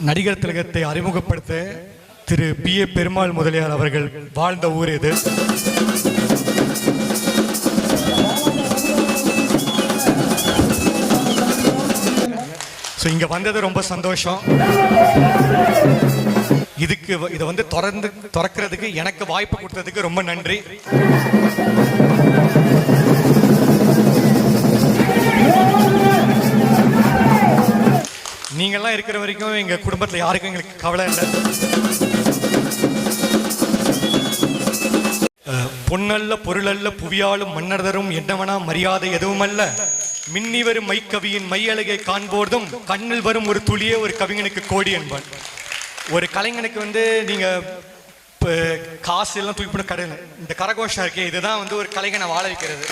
நடிகர் திலகத்தை அறிமுகப்படுத்த திரு பி ஏ பெருமாள் முதலியார் அவர்கள் வாழ்ந்த ஊர் இது. ஸோ இங்க வந்தது ரொம்ப சந்தோஷம். இதுக்கு வ- இதை வந்து திறந்து திறக்கிறதுக்கு எனக்கு வாய்ப்பு கொடுத்ததுக்கு ரொம்ப நன்றி. நீங்கள்லாம் இருக்கிற வரைக்கும் எங்க குடும்பத்தில் யாருக்கும் எங்களுக்கு கவலை இல்லை. பொன்னல்ல பொருளல்ல புவியாலும் மன்னர்தரும் என்னவனா மரியாதை எதுவுமல்ல. மின்னி வரும் மைக்கவியின் மையழகை காண்போர்தும் கண்ணில் வரும் ஒரு துளியே ஒரு கவிஞனுக்கு கோடி என்பான். ஒரு கலைஞனுக்கு வந்து நீங்க இப்போ காசு எல்லாம் தூக்கி போட கடல் இந்த கரகோஷம் இருக்கே இதுதான் வந்து ஒரு கலைஞனை வாழ வைக்கிறது.